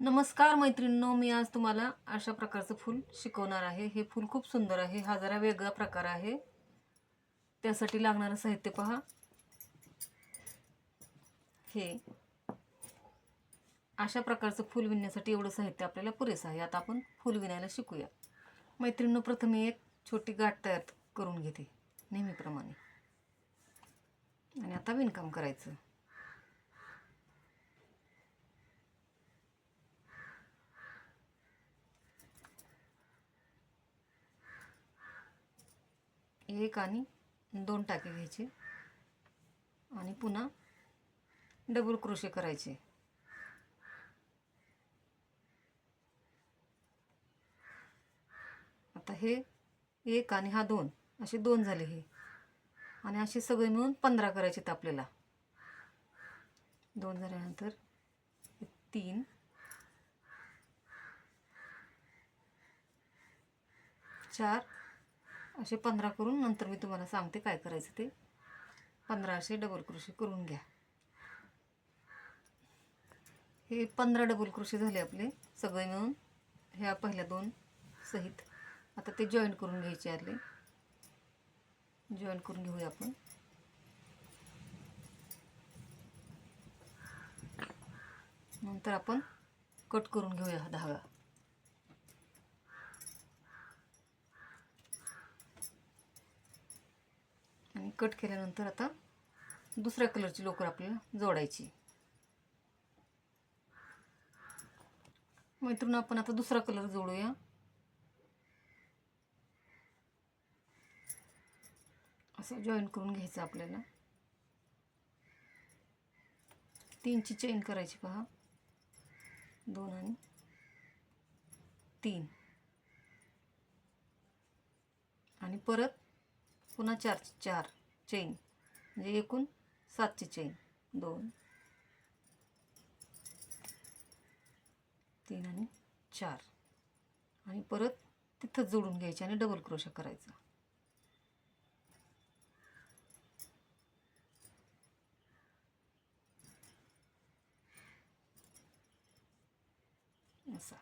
नमस्कार मैत्रिणींनो मी आज तुम्हाला अशा प्रकारचं फूल शिकवणार आहे. हे फूल खूप सुंदर आहे. हा जरा वेगळा प्रकार आहे. त्यासाठी लागणारं साहित्य पहा. हे. अशा प्रकारचं फूल विणण्यासाठी एवढं साहित्य आपल्याला पुरेसं आहे. आता आपण फूल विणायला शिकूया. मैत्रिणींनो प्रथम एक छोटी गाठ तयार करून घेते नेहमीप्रमाणे. आणि आता विणकाम करायचं. एक आणि दोन टाके घ्यायचे. आणि पुन्हा डबल क्रोशे करायचे. आता हे एक आणि हा दोन असे दोन झाले हे. आणि असे सगळे मिळून पंधरा करायचे आहेत आपल्याला. दोन झाल्यानंतर तीन. चार. असे पंधरा करून नंतर मी तुम्हाला सांगते काय करायचं ते. पंधरा असे डबल क्रोशे करून घ्या. हे पंधरा डबल क्रोशे झाले आपले सगळे मिळून ह्या पहिल्या दोन सहित. आता ते जॉईन करून घ्यायचे आले जॉईन करून घेऊया आपण. नंतर आपण कट करून घेऊया हा धागा. कट केल्यानंतर आता दुसऱ्या कलरची लोकर आपल्याला जोडायची. मैत्रीण आपण आता दुसरा कलर जोडूया. असं जॉईन करून घ्यायचं आपल्याला. तीनची चेन करायची पहा. दोन आणि तीन. आणि परत पुन्हा चार चार. चेन. म्हणजे एकूण सातची चेन. दोन तीन आणि चार. आणि परत तिथंच जोडून घ्यायची आणि डबल क्रोशा करायचा. असा.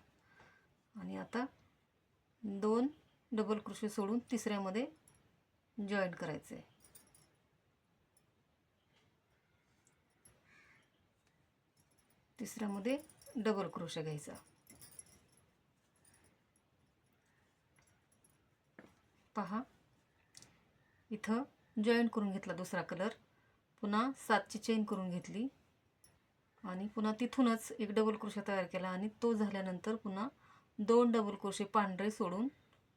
आणि आता दोन डबल क्रोशे सोडून तिसऱ्यामध्ये जॉईंट करायचं आहे तिसऱ्यामध्ये डबल क्रोशा घ्यायचा. पहा. इथं जॉईन करून घेतला दुसरा कलर पुन्हा सातची चेन करून घेतली. आणि पुन्हा तिथूनच एक डबल क्रोशा तयार केला आणि तो झाल्यानंतर पुन्हा दोन डबल क्रोशे पांढरे सोडून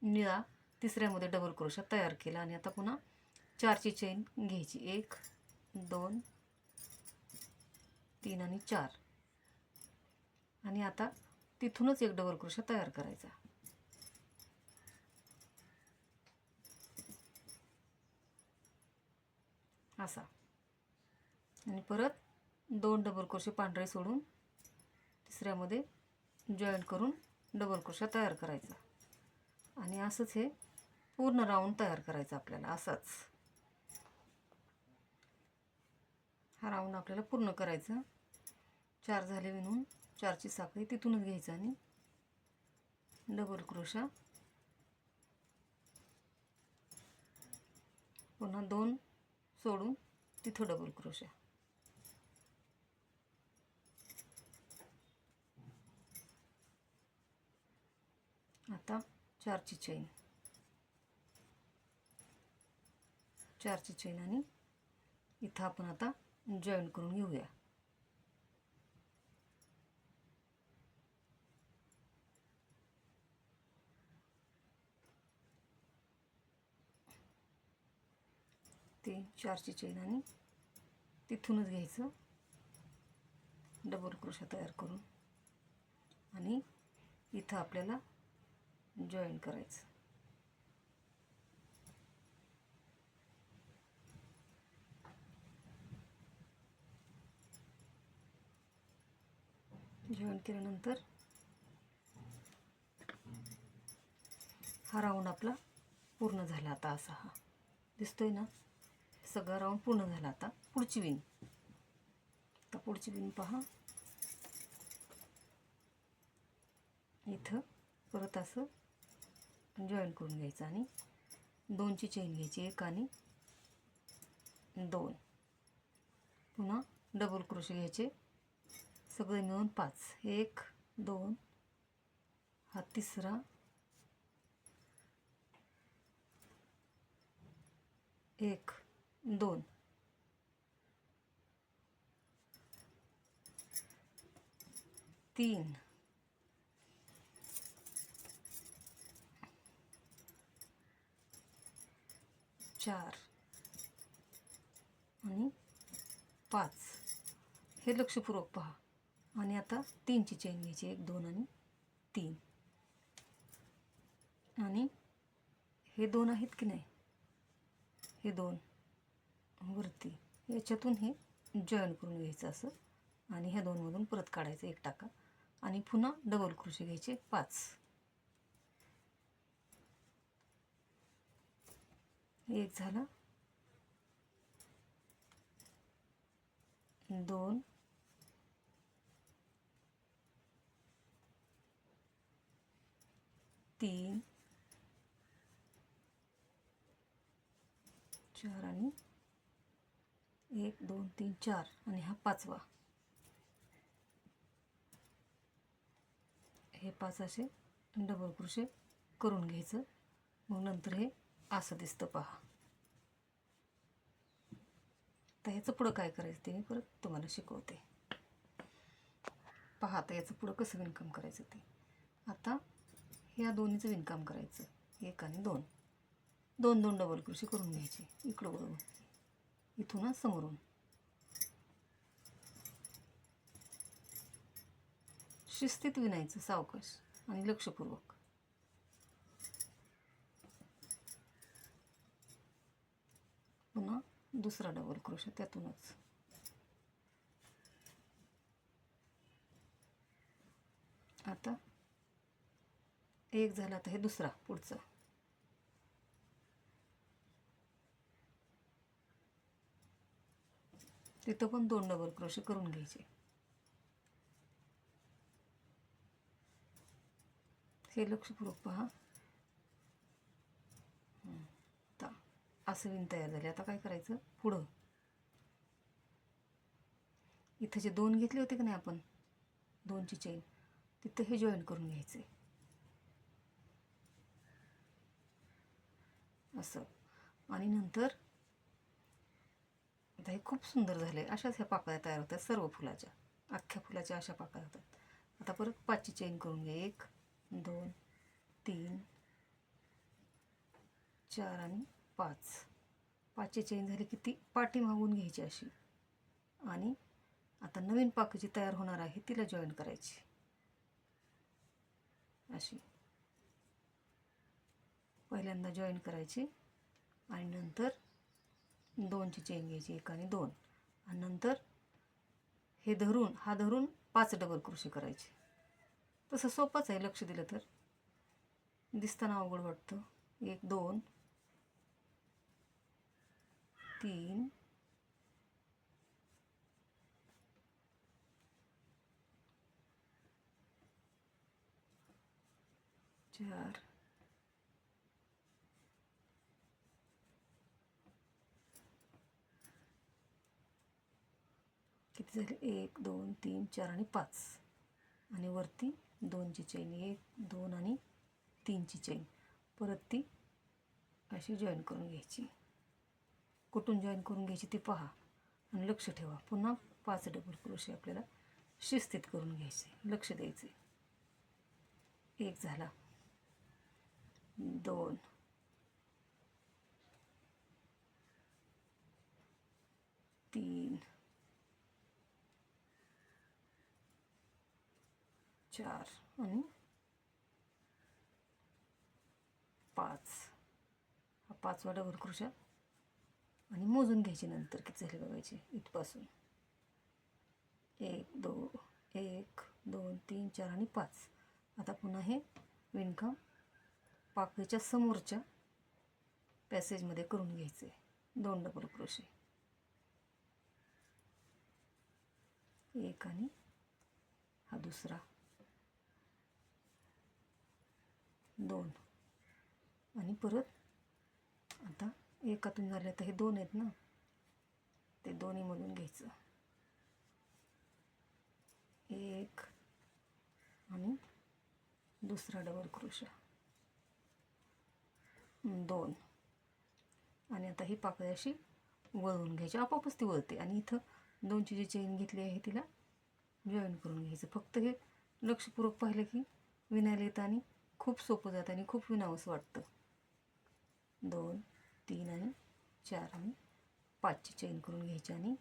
निळा तिसऱ्यामध्ये डबल क्रोशा तयार केला. आणि आता पुन्हा चारची चेन घ्यायची. एक दोन तीन आणि चार. आणि आता तिथूनच एक डबल क्रोशा तयार करायचा. असा. आणि परत दोन डबल क्रोशे पांढरे सोडून तिसऱ्यामध्ये जॉईन करून डबल क्रोशा तयार करायचा. आणि असंच हे पूर्ण राऊंड तयार करायचं आपल्याला असाच. हा राऊंड आपल्याला पूर्ण करायचा. चार झाले विणून चारची साखळी तिथूनच घ्यायचं आणि डबल क्रोशा पुन्हा दोन सोडून तिथं डबल क्रोशा आता चारची चैन चारची चैन आणि इथं आपण आता जॉईन करून घेऊया. ते चारची चेन आणि तिथूनच घ्यायचं. डबल क्रोशा तयार करून. आणि इथं आपल्याला जॉईन करायचं. जॉईन केल्यानंतर हा राऊंड आपला पूर्ण झाला आता असा हा. दिसतोय ना? सगळा राऊंड पूर्ण झाला आता. पुढची विण. आता पुढची विण पहा. इथं परत असं जॉईन करून घ्यायचं आणि दोनची चेन घ्यायची एक आणि दोन. पुन्हा डबल क्रोशे घ्यायचे. सगळे मिळून पाच. एक दोन हा तिसरा. एक दोन. तीन. चार. आणि पाच. हे लक्षपूर्वक पहा. आणि आता तीनची चेन घ्यायची एक दोन आणि तीन. आणि हे दोन आहेत की नाही? हे दोन. वरती. याच्यातून हे जॉईन करून घ्यायचं असं. आणि ह्या दोनमधून परत काढायचं एक टाका. आणि पुन्हा डबल क्रोशे घ्यायचे पाच. एक झाला. दोन. तीन. चार आणि एक दोन तीन चार आणि हा पाचवा. हे पाच असे डबल क्रोशे करून घ्यायचं. मग नंतर हे असं दिसतं पहा. तर ह्याचं पुढं काय करायचं ते मी परत तुम्हाला शिकवते. पहा आता याचं पुढं कसं विणकाम करायचं ते. आता ह्या दोन्हीचं विणकाम करायचं. एक आणि दोन. दोन दोन डबल क्रोशे करून घ्यायचे. इकडं बघून. इथूनच समोरून शिस्तीत विणायचं सावकाश आणि लक्षपूर्वक पुन्हा दुसरा डबल क्रोशे त्यातूनच आता एक झाला तर हे दुसरा पुढचा तिथं पण दोन डबल क्रोशे करून घ्यायचे. हे लक्षपूर्वक पहा. असं विण तयार झाले. आता काय करायचं? पुढं. इथं जे दोन घेतले होते की नाही आपण? दोनची चेन तिथं हे जॉईन करून घ्यायचे. असं. आणि नंतर आता हे खूप सुंदर झाले. अशाच ह्या पाकळ्या तयार होतात सर्व फुलाच्या. अख्ख्या फुलाच्या अशा पाकळ्या होतात. आता परत पाचची चेन करून घ्या एक दोन तीन चार आणि पाच. पाचची चेन झाली की ती पाठी मागून घ्यायची अशी. आणि आता नवीन पाक जी तयार होणार आहे तिला जॉईन करायची. अशी. पहिल्यांदा जॉईन करायची. आणि नंतर दोनची चेन घ्यायची एक आणि दोन. आणि नंतर हे धरून हा धरून पाच डबल क्रोशी करायची. तसं सोपंच आहे लक्ष दिलं तर. दिसताना अवघड वाटतं. एक दोन तीन चार किती झाले? एक दोन तीन चार आणि पाच. आणि वरती दोनची चेन एक दोन आणि तीनची चेन. परत ती अशी जॉईन करून घ्यायची. कुठून जॉईन करून घ्यायची ती पहा. आणि लक्ष ठेवा. पुन्हा पाच डबल क्रोशे आपल्याला शिस्तीत करून घ्यायचे. लक्ष द्यायचे. एक झाला. दोन. तीन. चार आणि पाच. हा पाचवा डबल क्रोशा आणि मोजून घ्यायची नंतर किती झाले बघायचे? इथपासून. एक दो एक दोन तीन चार आणि पाच. आता पुन्हा हे विणकाम पाकळीच्या समोरच्या पॅसेजमध्ये करून घ्यायचे. दोन डबल क्रोशे एक आणि हा दुसरा. दोन. आणि परत आता एकातून झाले तर हे दोन आहेत ना? ते दोन्हीमधून घ्यायचं. एक आणि दुसरा डबल क्रोशा दोन. आणि आता ही पाकळी अशी वळवून घ्यायची. आपोआपच ती वळते. आणि इथं दोनची जी चेन घेतली आहे तिला जॉईन करून घ्यायचं. फक्त हे लक्षपूर्वक पाहिलं की विनायला येतं आणि खूप सोपं जातं आणि खूप विनावंसं वाटतं. दोन तीन आणि चार आणि पाचची चेन करून घ्यायची आणि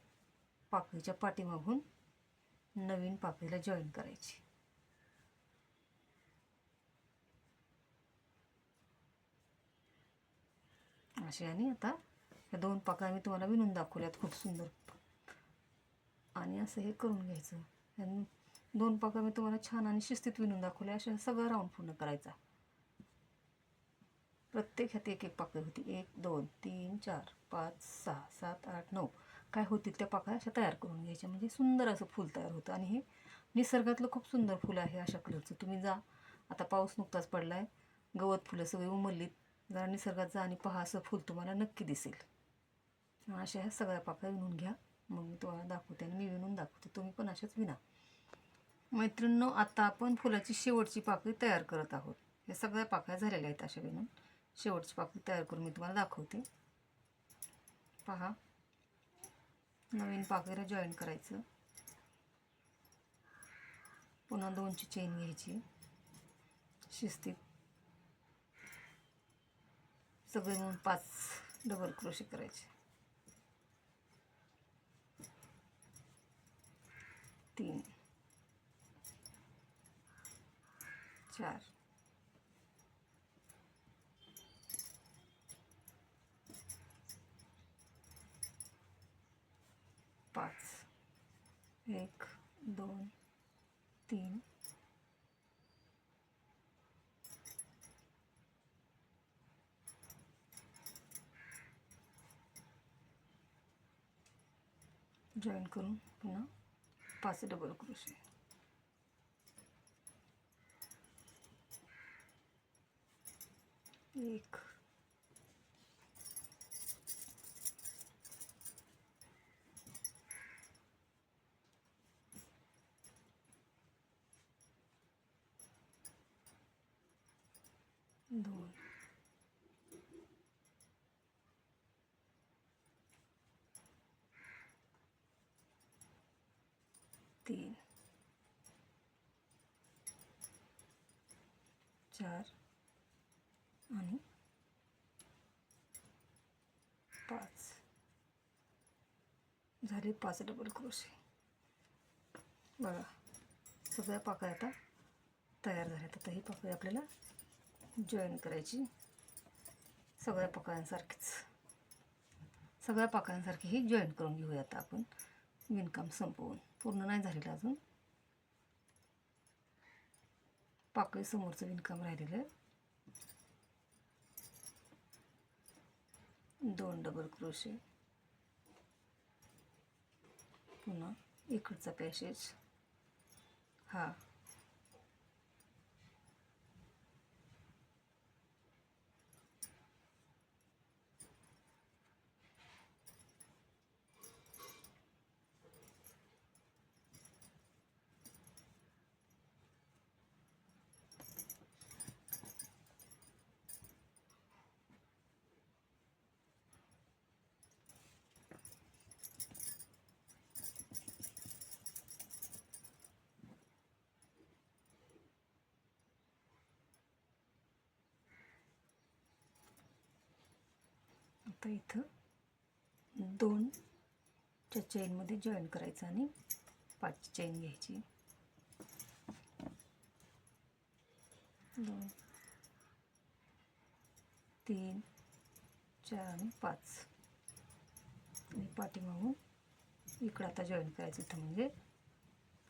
पाकळीच्या पाठीमागून नवीन पाकळीला जॉईन करायची. असे आणि आता ह्या दोन पाकळ्या मी तुम्हाला विणून दाखवल्यात. खूप सुंदर. आणि असं हे करून घ्यायचं. आणि दोन पाकं मी तुम्हाला छान आणि शिस्तीत विणून दाखवल्या अशा सगळा राऊंड पूर्ण करायचा. प्रत्येक ह्यात एक एक पाकळी होती. एक दोन तीन चार पाच सहा सात आठ नऊ. काय होतील त्या पाकळ्या अशा तयार करून घ्यायच्या. म्हणजे सुंदर असं फूल तयार होतं. आणि हे निसर्गातलं खूप सुंदर फुलं आहे अशा कलरचं. तुम्ही जा. आता पाऊस नुकताच पडला आहे गवत फुलं सगळी उमललीत. जरा निसर्गात जा आणि पहा असं फुल तुम्हाला नक्की दिसेल. अशा ह्या सगळ्या पाकळ्या विणून घ्या. मग मी तुम्हाला दाखवते आणि मी विणून दाखवते. तुम्ही पण अशाच विना मैत्रिणींनो आता आपण फुलाची शेवटची पाकळी तयार करत आहोत. या सगळ्या पाकळ्या झालेल्या आहेत अशा विणून शेवटची पाकळी तयार करून मी तुम्हाला दाखवते. पहा. नवीन पाकळीला जॉईन करायचं. पुन्हा दोनची चेन घ्यायची. शिस्तीत. सगळे म्हणून पाच डबल क्रोशे करायचे. तीन. चार पाच एक दोन तीन जॉईन करून पुन्हा पाच डबल क्रोशे. एक दोन तीन चार आणि पाच झाले पाच डबल क्रोशे बघा सगळ्या पाकळ्या आता तयार झाल्या आता ही पाकळी आपल्याला जॉईन करायची. सगळ्या पाकळ्यांसारखीच. सगळ्या पाकळ्यांसारखी ही जॉईन करून घेऊया आता आपण. विणकाम संपवून. पूर्ण नाही झालेलं अजून. पाकळी समोरचं विणकाम राहिलेलं आहे. दोन डबल क्रोशे पुन्हा इकडचा पॅसेज हा. आता इथं दोनच्या चेनमध्ये जॉईन करायचं आणि पाचची चेन घ्यायची. दोन तीन चार आणि पाच. आणि पाठीमागून इकडं आता जॉईन करायचं इथं म्हणजे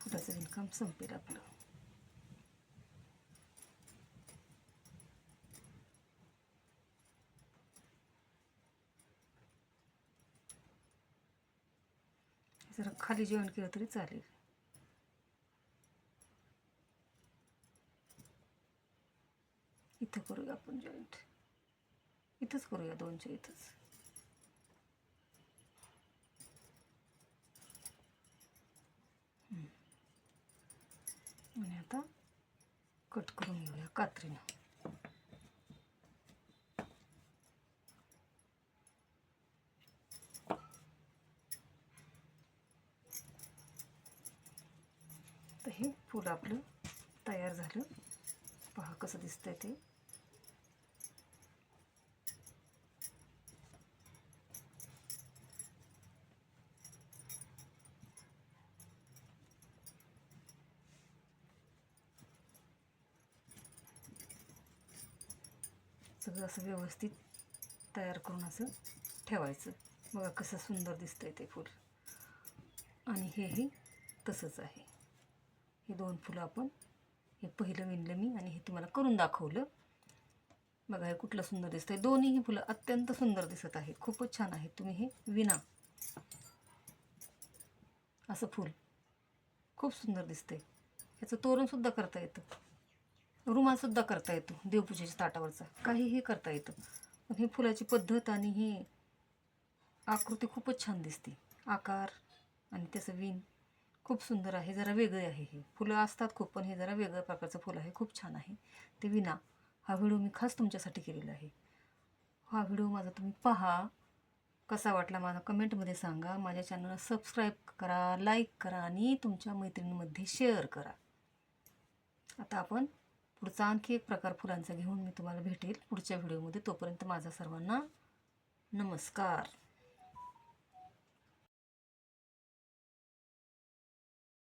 फुटाचं विणकाम संपेल आपलं. जरा खाली जेवण केलं तरी चालेल. इथं करूया आपण जॉईंट इथंच करूया दोनच्या इथंच. आणि आता कट करून घेऊया कात्रीनं. हे फूल आपलं तयार झालं. पहा कसं दिसतंय ते. सगळं असं व्यवस्थित तयार करून असं ठेवायचं. बघा कसं सुंदर दिसतंय ते फूल. आणि हेही तसंच आहे. हे दोन फुलं आपण हे पहिलं विणलं मी आणि हे तुम्हाला करून दाखवलं. बघा हे कुठलं सुंदर दिसतं आहे दोन्हीही फुलं अत्यंत सुंदर दिसत आहेत. खूपच छान आहेत. तुम्ही हे विना असं फूल. खूप सुंदर दिसतंय. ह्याचं तोरणसुद्धा करता येतं. रुमालसुद्धा करता येतो. देवपूजेच्या ताटावरचा. काहीही करता येतं. पण हे फुलाची पद्धत आणि ही आकृती खूपच छान दिसते. आकार आणि त्याचं विण. खूप सुंदर आहे जरा वेगळे आहे हे. फुलं असतात खूप पण हे जरा वेगळ्या प्रकारचं फुलं आहे खूप छान आहे. ते विना हा व्हिडिओ मी खास तुमच्यासाठी केलेला आहे. हा व्हिडिओ माझा तुम्ही पहा. कसा वाटला माझा कमेंटमध्ये सांगा. माझ्या चॅनलला सबस्क्राईब करा लाईक करा आणि तुमच्या मैत्रिणींमध्ये शेअर करा. आता आपण पुढचा आणखी एक प्रकार फुलांचा घेऊन मी तुम्हाला भेटेल पुढच्या व्हिडिओमध्ये. तोपर्यंत माझा सर्वांना नमस्कार.